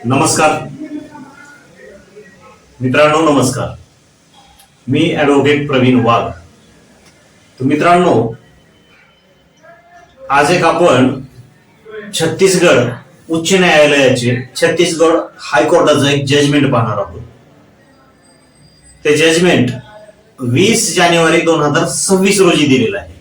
नमस्कार. मित्रांनो नमस्कार. मी ॲडव्होकेट प्रवीण वाघ. तर मित्रांनो आज एक आपण छत्तीसगड उच्च न्यायालयाचे छत्तीसगड हायकोर्टाचं एक जजमेंट पाहणार आहोत. ते जजमेंट वीस जानेवारी दोन हजार सव्वीस रोजी दिलेलं आहे.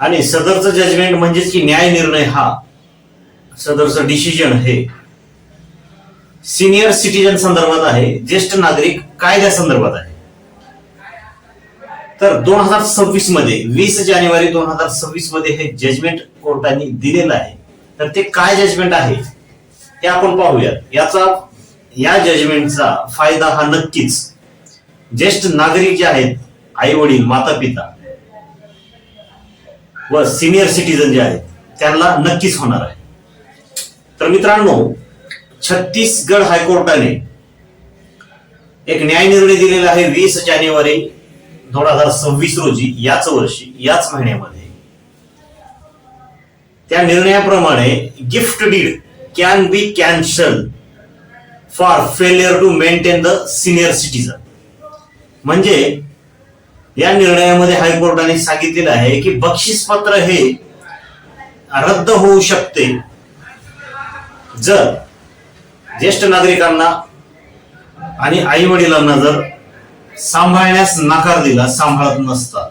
आणि सदरचं जजमेंट म्हणजेच की न्याय निर्णय हा सदरचं डिसिजन हे सिनियर सिटीजन संदर्भात आहे ज्येष्ठ नागरिक कायद्या संदर्भात आहे. तर दोन हजार सव्वीसमध्ये वीस जानेवारी दोन हजार सव्वीसमध्ये हे जजमेंट कोर्टाने दिलेलं आहे. तर ते काय जजमेंट आहे ते आपण पाहूयात. याचा या जजमेंटचा फायदा हा नक्कीच ज्येष्ठ नागरिक जे आहेत आई वडील माता पिता व सिनियर सिटीजन जे आहेत त्यांना नक्कीच होणार आहे. तर मित्रांनो छत्तीसगड हायकोर्टाने एक न्याय निर्णय दिलेला आहे वीस जानेवारी दोन हजार सव्वीस रोजी याच वर्षी याच महिन्यामध्ये. त्या निर्णयाप्रमाणे gift deed can be cancel for failure to maintain the senior citizen. म्हणजे या निर्णयामध्ये हायकोर्टाने सांगितलेलं आहे की बक्षीसपत्र हे रद्द होऊ शकते जर ज्येष्ठ नागरिकांना आणि आई वडिलांना जर सांभाळण्यास नकार दिला सांभाळत नसतात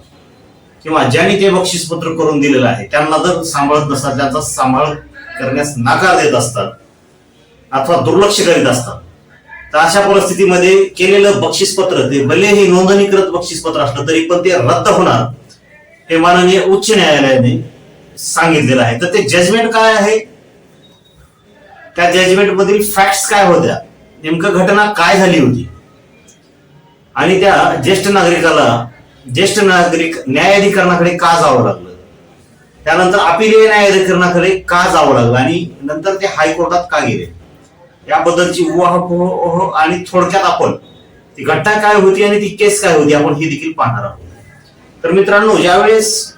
किंवा ज्यांनी ते बक्षीसपत्र करून दिलेलं आहे त्यांना जर सांभाळत नसतात त्यांचा सांभाळ करण्यास नकार देत असतात अथवा दुर्लक्ष करीत असतात तर अशा परिस्थितीमध्ये केलेलं बक्षीसपत्र ते भलेही नोंदणीकृत बक्षीसपत्र असलं तरी पण ते रद्द होणार हे माननीय उच्च न्यायालयाने सांगितलेलं आहे. तर ते जजमेंट काय आहे? त्या जजमेंट मधील फॅक्ट्स काय होत्या? नेमकं घटना काय झाली होती? आणि त्या ज्येष्ठ नागरिकाला ज्येष्ठ नागरिक न्यायाधिकरणाकडे का जावं लागलं? त्यानंतर अपिलीय न्यायाधिकरणाकडे का जावं लागलं? आणि नंतर ते हायकोर्टात का गेले? याबद्दलची उहापोह आणि थोडक्यात आपण ती घटना काय होती आणि ती केस काय होती आपण ही देखील पाहणार आहोत. तर मित्रांनो ज्यावेळेस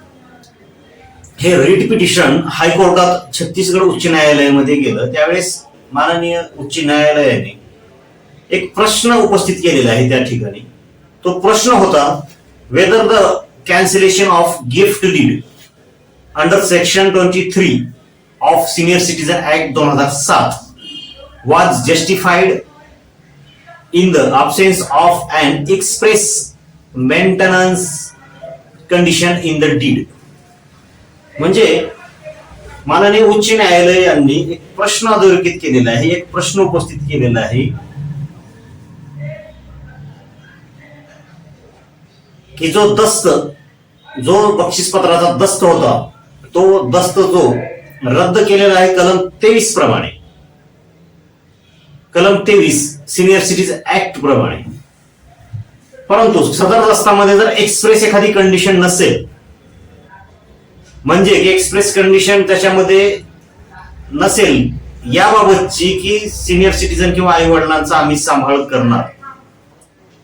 हे रिट पिटिशन हायकोर्टात छत्तीसगड उच्च न्यायालयामध्ये गेलं. त्यावेळेस माननीय उच्च न्यायालयाने एक प्रश्न उपस्थित केलेला आहे त्या ठिकाणी. तो प्रश्न होता whether the cancellation of gift deed under section twenty three of senior citizen act दोन हजार सात was justified in the absence of and express maintenance condition in the deed म्हणजे माननीय उच्च न्यायालय यांनी एक प्रश्न अधोरेखित केलेला आहे एक प्रश्न उपस्थित केलेला आहे की जो दस्त जो बक्षीसपत्राचा दस्त होता तो दस्त जो रद्द केलेला आहे कलम तेवीस प्रमाणे. कलम तेवीस सिनियर सिटीज ऍक्ट प्रमाणे. परंतु सदर दस्तामध्ये जर एक्सप्रेस एखादी कंडिशन नसेल म्हणजे एक्सप्रेस कंडिशन त्याच्यामध्ये नसेल याबाबतची की सिनियर सिटीजन किंवा आई वडिलांचा आम्ही सांभाळ करणार.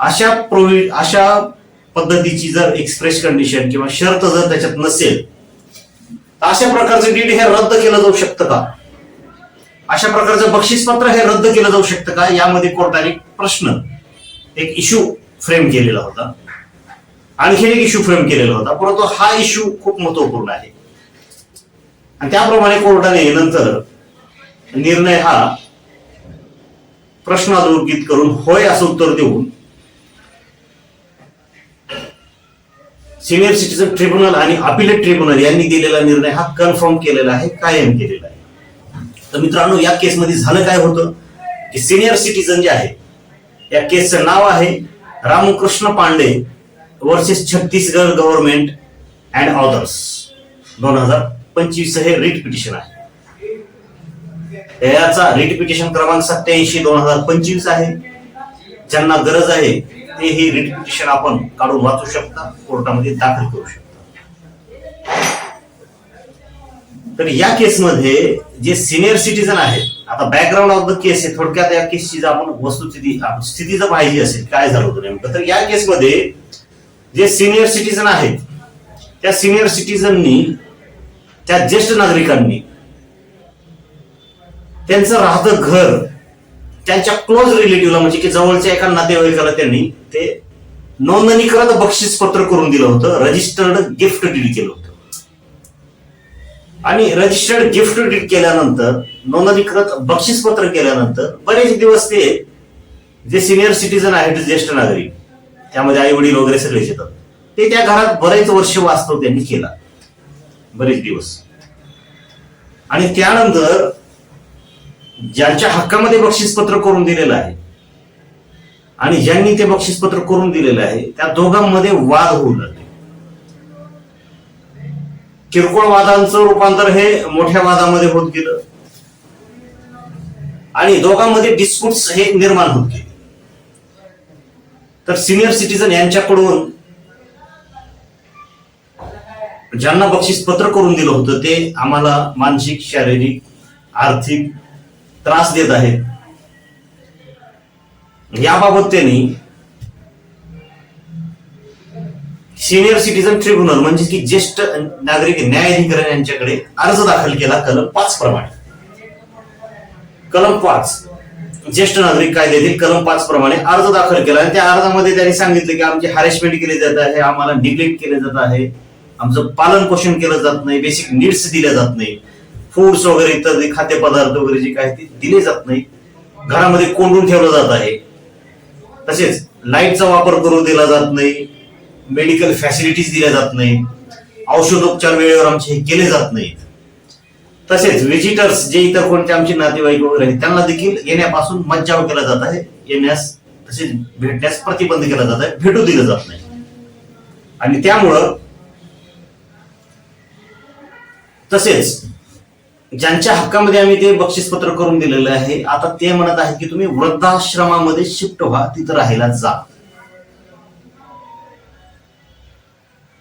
अशा प्रोव्हि अशा पद्धतीची जर एक्सप्रेस कंडिशन किंवा शर्त जर त्याच्यात नसेल तर अशा प्रकारचं डीड हे रद्द केलं जाऊ शकतं का? अशा प्रकारचं बक्षीसपत्र हे रद्द केलं जाऊ शकतं का? यामध्ये कोर्टाने प्रश्न एक इश्यू फ्रेम केलेला होता. आणखीन एक इश्यू फ्रेम केलेला होता. परंतु हा इश्यू खूप महत्त्वपूर्ण आहे. आणि त्याप्रमाणे कोर्टाने नंतर निर्णय हा प्रश्न अधोरेखित करून होय असं उत्तर देऊन सिनियर सिटीजन ट्रिब्युनल आणि अपिलेट ट्रिब्युनल यांनी दिलेला निर्णय हा कन्फर्म केलेला आहे कायम केलेला आहे. तर मित्रांनो या केसमध्ये झालं काय होतं? की सिनियर सिटीजन जे आहे या केसचं नाव आहे Ramkrishna Pandey. Versus Chhattisgarh government and others दोन हजार पंचवीस हे रिट पिटिशन आहे. याचा रिट पिटिशन क्रमांक सत्याऐंशी दोन हजार पंचवीस आहे. ज्यांना गरज आहे ते ही रिट पिटिशन आपण काढून वाचू शकता कोर्टामध्ये दाखल करू शकता. तर या केसमध्ये जे सिनियर सिटीजन आहेत आता बॅकग्राऊंड ऑफ द केस आहे थोडक्यात या केसची जर आपण वस्तुस्थिती स्थिती जर पाहिजे असेल काय झालं होतं नेमकं तर या केसमध्ये जे सिनियर सिटीजन आहेत त्या सिनियर सिटीजननी त्या ज्येष्ठ नागरिकांनी त्यांचं राहतं घर त्यांच्या क्लोज रिलेटिव्हला म्हणजे की जवळच्या एका नातेवाईकाला त्यांनी ते नोंदणीकृत बक्षीस पत्र करून दिलं होतं रजिस्टर्ड गिफ्ट डीड केलं होतं. आणि रजिस्टर्ड गिफ्ट डीड केल्यानंतर नोंदणीकृत बक्षीस पत्र केल्यानंतर बरेच दिवस ते जे सिनियर सिटीजन आहेत ज्येष्ठ नागरिक त्यामध्ये आई वडील वगैरे सगळेच येतात. ते त्या घरात बरेच वर्ष वास्तव त्यांनी केला. बरेच दिवस. आणि त्यानंतर ज्यांच्या हक्कामध्ये बक्षीसपत्र करून दिलेलं आहे आणि ज्यांनी ते बक्षीसपत्र करून दिलेलं आहे त्या दोघांमध्ये वाद होऊ लागले. किरकोळ वादांचं रूपांतर हे मोठ्या वादामध्ये होत गेलं. आणि दोघांमध्ये डिस्प्युट्स हे निर्माण होत गेले. तर सिनियर सिटीजन यांच्याकडून ज्यांना बक्षीस पत्र करून दिलं होतं ते आम्हाला मानसिक शारीरिक आर्थिक त्रास देत आहेत. याबाबत त्यांनी सिनियर सिटीजन ट्रिब्युनल म्हणजे की ज्येष्ठ नागरिक न्यायाधिकरण यांच्याकडे अर्ज दाखल केला कलम पाच प्रमाणे. कलम पाच. ज्येष्ठ नागरिक कायद्यातील कलम पाच प्रमाणे अर्ज दाखल केला आणि त्या अर्जामध्ये त्यांनी सांगितलं की आमची हॅरेसमेंट केली जात आहे आम्हाला निग्लेक्ट केले जात आहे आमचं पालन पोषण केलं जात नाही बेसिक नीड्स दिल्या जात नाही. फूड्स वगैरे इत्यादी खाद्यपदार्थ वगैरे जे काय ते दिले जात नाही. घरामध्ये कोंडून ठेवलं जात आहे. तसेच लाईटचा वापर करू दिला जात नाही. मेडिकल फॅसिलिटीज दिल्या जात नाही. औषधोपचार वेळेवर आमचे हे केले जात नाहीत तसेच व्हिजिटर्स जे इतर कोणते आमचे नातेवाईक वगैरे आहेत त्यांना देखील येण्यापासून मज्जाव केला जात आहे. येण्यास तसेच भेटण्यास प्रतिबंध केला जात आहे. भेटू दिलं जात नाही. आणि त्यामुळं तसेच ज्यांच्या हक्कामध्ये आम्ही ते बक्षीसपत्र करून दिलेलं आहे आता ते म्हणत आहेत की तुम्ही वृद्धाश्रमामध्ये शिफ्ट व्हा तिथं राहायला जा.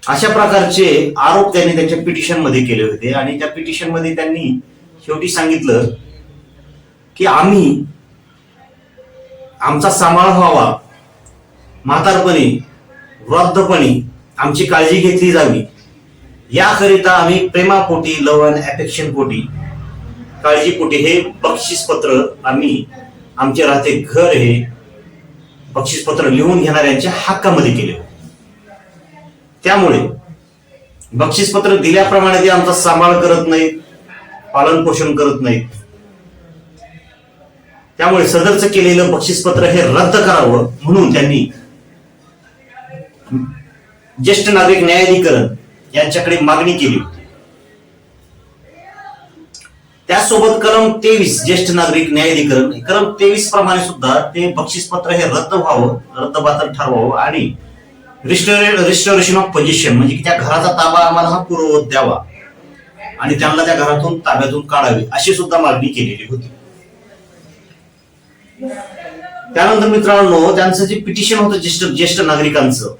अशा प्रकारचे आरोप त्यांनी त्यांच्या पिटिशनमध्ये केले होते. आणि त्या पिटिशनमध्ये त्यांनी शेवटी सांगितलं की आम्ही आमचा सांभाळ व्हावा. म्हातारपणी वृद्धपणी आमची काळजी घेतली जावी. याकरिता आम्ही प्रेमापोटी लव अँड अफेक्शन पोटी काळजीपोटी हे बक्षीसपत्र आम्ही आमचे राहते घर हे बक्षीसपत्र लिहून घेणाऱ्यांच्या हक्कामध्ये केले होते. त्यामुळे बक्षीसपत्र दिल्याप्रमाणे ते आमचा सांभाळ करत नाहीत पालन पोषण करत नाहीत. त्यामुळे सदरचं केलेलं बक्षीसपत्र हे रद्द करावं म्हणून त्यांनी ज्येष्ठ नागरिक न्यायाधिकरण यांच्याकडे मागणी केली होती. त्यासोबत कलम तेवीस ज्येष्ठ नागरिक न्यायाधिकरण कलम तेवीस प्रमाणे सुद्धा ते बक्षीसपत्र हे रद्द व्हावं रद्दबातल ठरवावं आणि रिस्टोरेशन ऑफ पोझिशन म्हणजे की त्या घराचा ताबा आम्हाला हा पूर्ववत द्यावा. आणि त्यांना त्या घरातून ताब्यातून काढावे अशी सुद्धा मागणी केलेली होती. त्यानंतर मित्रांनो त्यांचं जे पिटिशन होतं ज्येष्ठ ज्येष्ठ नागरिकांचं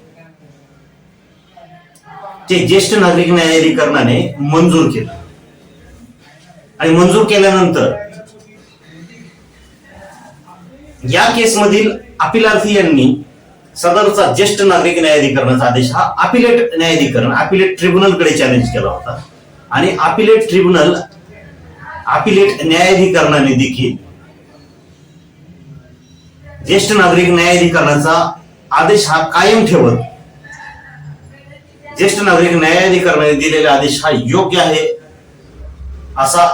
ते ज्येष्ठ नागरिक न्यायाधिकरणाने मंजूर केलं. आणि मंजूर केल्यानंतर या केसमधील अपिलार्थी यांनी सदरचा ज्येष्ठ नागरिक न्यायाधिकरणाचा आदेश हा अपिलेट न्यायाधिकरण अपिलेट ट्रिब्युनलकडे चॅलेंज केला होता. आणि अपिलेट ट्रिब्युनल अपिलेट न्यायाधिकरणाने देखील ज्येष्ठ नागरिक न्यायाधिकरणाचा आदेश हा कायम ठेवत ज्येष्ठ नागरिक न्यायाधिकरणाने दिलेला आदेश हा योग्य आहे असा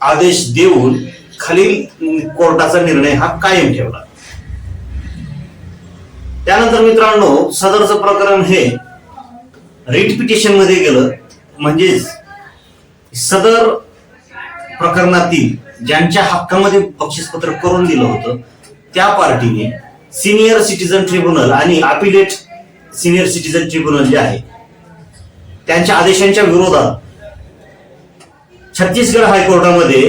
आदेश देऊन खालील कोर्टाचा निर्णय हा कायम ठेवला. त्यानंतर मित्रांनो सदरचं प्रकरण हे रिट पिटिशनमध्ये गेलं. म्हणजेच सदर प्रकरणातील ज्यांच्या हक्कामध्ये बक्षीसपत्र करून दिलं होतं त्या पार्टीने सिनियर सिटीजन ट्रिब्युनल आणि अपिलेट सिनियर सिटीजन ट्रिब्युनल जे आहे त्यांच्या आदेशांच्या विरोधात छत्तीसगड हायकोर्टामध्ये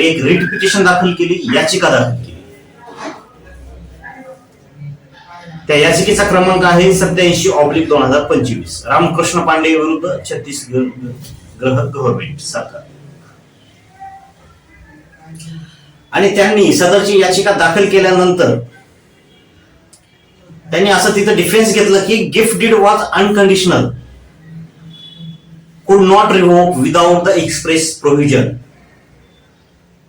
एक रिट पिटिशन दाखल केली याचिका दाखल केली. त्या याचिकेचा क्रमांक आहे सत्याऐंशी ऑब्लिक दोन हजार पंचवीस. रामकृष्ण पांडे विरुद्ध छत्तीसगड ग्रह गव्हर्नमेंट सरकार. आणि त्यांनी सदरची याचिका दाखल केल्यानंतर त्यांनी असं तिथं डिफेन्स घेतलं की gift deed was unconditional could not revoke without the express provision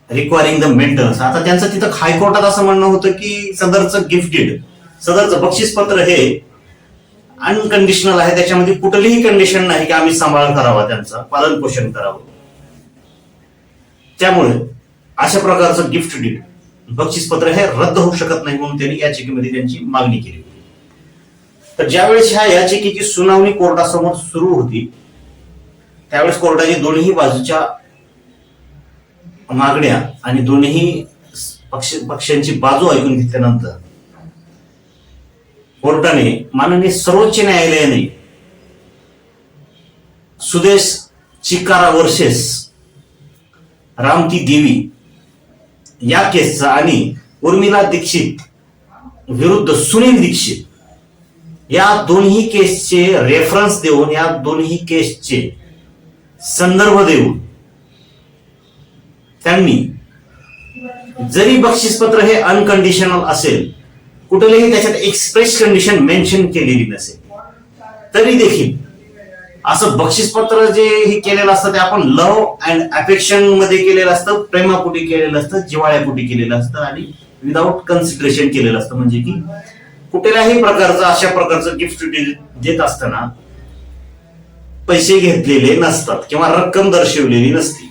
requiring the maintenance आता त्यांचं तिथं हायकोर्टात असं म्हणणं होतं की सदरचं गिफ्टेड सदरचं बक्षीसपत्र हे अनकंडिशनल आहे. त्याच्यामध्ये कुठलीही कंडिशन नाही की आम्ही सांभाळ करावा त्यांचा पालन पोषण करावं. त्यामुळे अशा प्रकारचं गिफ्ट डीड बक्षीसपत्र हे रद्द होऊ शकत नाही म्हणून त्यांनी याचिकेमध्ये त्यांची मागणी केली होती. तर ज्यावेळेस ह्या याचिकेची सुनावणी कोर्टासमोर सुरू होती त्यावेळेस कोर्टाने दोन्ही बाजूच्या मागण्या आणि दोन्ही पक्ष पक्षांची बाजू ऐकून घेतल्यानंतर कोर्टाने माननीय सर्वोच्च न्यायालयाने सुदेश चिकारा वर्सेस रामती देवी या केसचा आणि उर्मिला दीक्षित विरुद्ध सुनील दीक्षित या दोन्ही केसचे रेफरन्स देऊन या दोन्ही केसचे संदर्भ देऊन त्यांनी जरी बक्षीसपत्र हे अनकंडिशनल असेल कुठलेही त्याच्यात एक्सप्रेस कंडिशन मेन्शन केलेली नसेल. तरी देखील असं बक्षीसपत्र जे हे केलेलं असतं ते आपण लव अँड अफेक्शनमध्ये केलेलं असतं प्रेमापुटी केलेलं असतं जिवाळ्यापुटी केलेलं असतं आणि विदाऊट कन्सिडरेशन केलेलं असतं. म्हणजे की कुठल्याही प्रकारचं अशा प्रकारचं गिफ्ट देत असताना पैसे घेतलेले नसतात किंवा रक्कम दर्शवलेली नसती.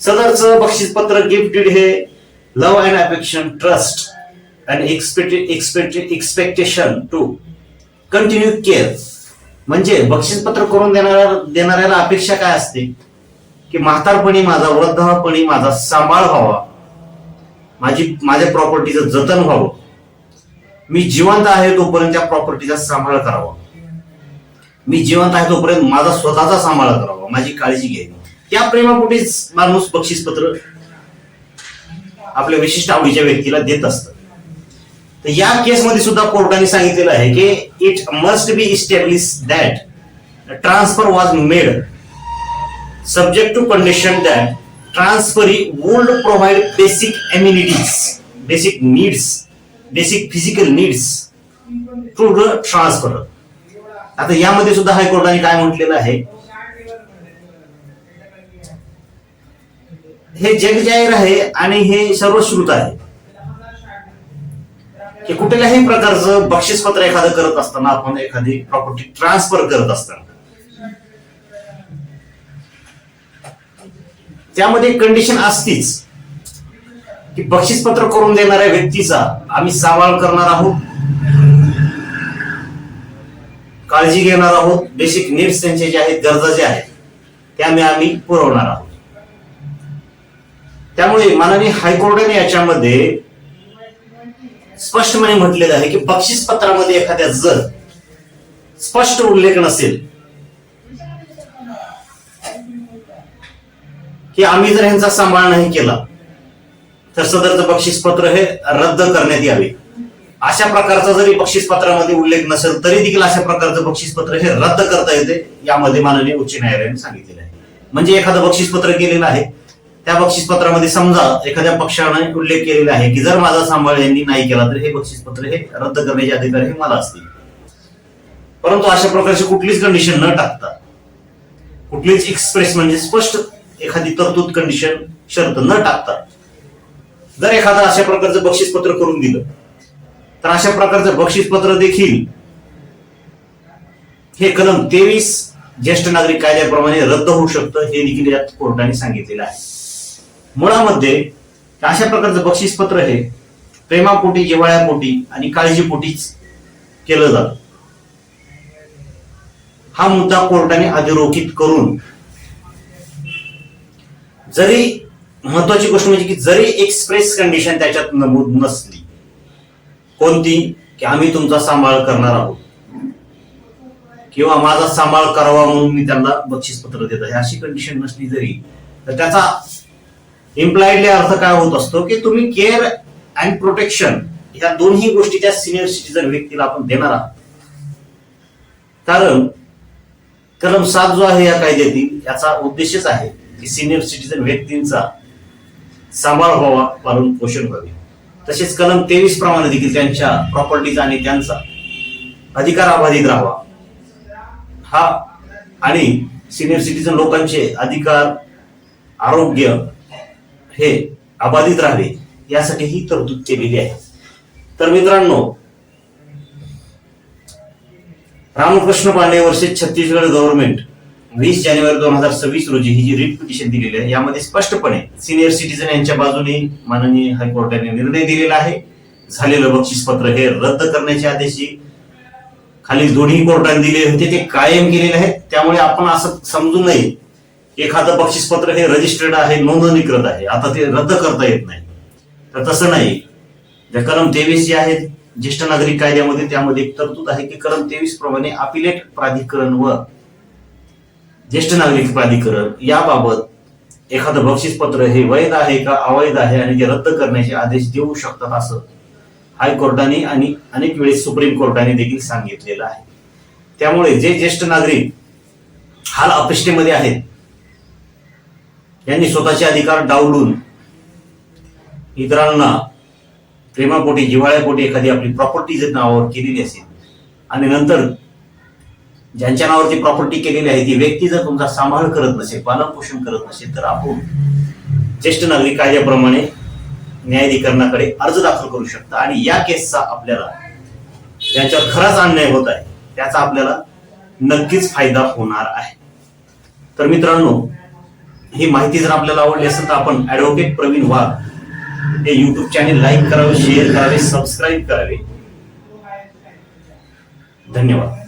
सदरचं बक्षीसपत्र गिफ्ट डीड हे love and affection trust and expect expectation to continue care म्हणजे बक्षीसपत्र करून देणाऱ्या देणाऱ्याला अपेक्षा काय असते? की म्हातारपणी माझा वृद्धापणी माझा सांभाळ व्हावा. माझी माझ्या प्रॉपर्टीचं जतन व्हावं. मी जिवंत आहे तोपर्यंत त्या प्रॉपर्टीचा सांभाळ करावा. मी जिवंत आहे तोपर्यंत माझा स्वतःचा सांभाळ करावा माझी काळजी घ्यावी. त्या प्रेमापुढेच माणूस बक्षीसपत्र आपल्या विशिष्ट आवडीच्या व्यक्तीला देत असतं. तर या केसमध्ये सुद्धा कोर्टाने सांगितलेलं आहे की it must be establish that transfer was made subject to condition that transfer he would provide basic amenities basic needs basic physical needs to the transfer आता यामध्ये सुद्धा हायकोर्टाने काय म्हटलेलं आहे? हे जगजाहीर आहे आणि हे सर्वश्रुत आहे. की कुठल्याही प्रकारचं बक्षीसपत्र एखादं करत असताना आपण एखादी प्रॉपर्टी ट्रान्सफर करत असताना. त्यामध्ये कंडिशन असतीच की बक्षीसपत्र करून देणाऱ्या व्यक्तीचा आम्ही सांभाळ करणार आहोत काळजी घेणार आहोत बेसिक नीड्स त्यांचे जे आहेत गरजा ज्या आहेत त्या आम्ही आम्ही पुरवणार आहोत. त्यामुळे माननीय हायकोर्टाने याच्यामध्ये स्पष्टपणे म्हटलेलं आहे की बक्षीस पत्रामध्ये एखाद्या जर स्पष्ट उल्लेख नसेल की आम्ही जर ह्यांचा सांभाळ नाही केला तर सदरचं बक्षीसपत्र हे रद्द करण्यात यावे. अशा प्रकारचा जरी बक्षीसपत्रामध्ये उल्लेख नसेल तरी देखील अशा प्रकारचं बक्षीसपत्र हे रद्द करता येते यामध्ये माननीय उच्च न्यायालयाने सांगितलेलं आहे. म्हणजे एखादं बक्षीसपत्र केलेलं आहे त्या बक्षीसपत्रामध्ये समजा एखाद्या पक्षाने उल्लेख केलेला आहे की जर माझा सांभाळ यांनी नाही केला तर हे बक्षीसपत्र हे रद्द करण्याचे अधिकार हे मला असतील. परंतु अशा प्रकारची कुठलीच कंडिशन न टाकता कुठलीच एक्सप्रेस म्हणजे स्पष्ट एखादी तरतूद कंडिशन शर्त न टाकता जर एखादा अशा प्रकारचं बक्षीसपत्र करून दिलं तर अशा प्रकारचं बक्षीसपत्र देखील हे कलम तेवीस ज्येष्ठ नागरिक कायद्याप्रमाणे रद्द होऊ शकतं हे देखील यात कोर्टाने सांगितलेलं आहे. मुळामध्ये अशा प्रकारचं बक्षीसपत्र हे प्रेमापोटी जिवाळ्यापोटी आणि काळजीपोटीच केलं जातं. हा मुद्दा कोर्टाने अधोरेखित करून जरी महत्वाची गोष्ट म्हणजे की जरी एक्सप्रेस कंडिशन त्याच्यात नमूद नसली कोणती की आम्ही तुमचा सांभाळ करणार आहोत. किंवा माझा सांभाळ करावा म्हणून मी त्यांना बक्षीसपत्र देत. आहे अशी कंडिशन नसली जरी तर त्याचा इम्प्लाइडली अर्थ काय होत असतो की तुम्ही केअर अँड प्रोटेक्शन ह्या दोन्ही गोष्टीच्या सिनियर सिटीजन व्यक्तीला आपण देणार आहात. कारण कलम सात जो आहे या कायद्यातील याचा उद्देशच आहे की सिनियर सिटीजन व्यक्तींचा सांभाळ व्हावा पालन पोषण व्हावे. तसेच कलम तेवीस प्रमाणे देखील त्यांच्या प्रॉपर्टीचा आणि त्यांचा अधिकार अबाधित राहावा. हा आणि सिनियर सिटीजन लोकांचे अधिकार आरोग्य हे अबाधित राहावे यासाठी ही तरतूद केलेली आहे. तर मित्रांनो रामकृष्ण पांडे वर्षे छत्तीसगड गव्हर्नमेंट वीस जानेवारी दोन हजार सव्वीस रोजी ही जी रिट पिटिशन दिलेली आहे यामध्ये स्पष्टपणे सिनियर सिटीजन यांच्या बाजूने माननीय हायकोर्टाने निर्णय दिलेला आहे. झालेलं बक्षीसपत्र हे रद्द करण्याचे आदेश खाली दोन्ही कोर्टाने दिले होते ते कायम केलेले आहेत. त्यामुळे आपण असं समजू नये एखादं बक्षीसपत्र हे रजिस्टर्ड आहे नोंदणीकृत आहे. आता ते रद्द करता येत नाही. तर तसं नाही. कलम तेवीस जे आहे ज्येष्ठ नागरिक कायद्यामध्ये त्यामध्ये एक तरतूद आहे की कलम तेवीस प्रमाणे अपिलेट प्राधिकरण व ज्येष्ठ नागरिक प्राधिकरण याबाबत एखादं बक्षीसपत्र हे वैध आहे का अवैध आहे आणि ते रद्द करण्याचे आदेश देऊ शकतात असं हायकोर्टाने आणि अनेक वेळेस सुप्रीम कोर्टाने देखील सांगितलेलं आहे. त्यामुळे जे ज्येष्ठ नागरिक हाल अपेष्टेमध्ये आहेत यांनी स्वतःचे अधिकार डावलून इतरांना प्रेमापोटी जिव्हाळ्यापोटी एखादी आपली प्रॉपर्टी जर नावावर केलेली असेल आणि नंतर ज्यांच्या नावावरती प्रॉपर्टी केलेली आहे ती व्यक्ती जर तुमचा सांभाळ करत नसेल पालनपोषण करत नसेल तर आपण ज्येष्ठ नागरिक कायद्याप्रमाणे न्यायाधिकरणाकडे अर्ज दाखल करू शकता. आणि या केसचा आपल्याला ज्यांच्यावर खराच अन्याय होत आहे त्याचा आपल्याला नक्कीच फायदा होणार आहे. तर मित्रांनो ही माहिती जर आपल्याला आवडली असेल तर आपण ऍडव्होकेट प्रवीण वाघ हे युट्यूब चॅनेल लाईक करावे शेअर करावे सबस्क्राईब करावे. धन्यवाद.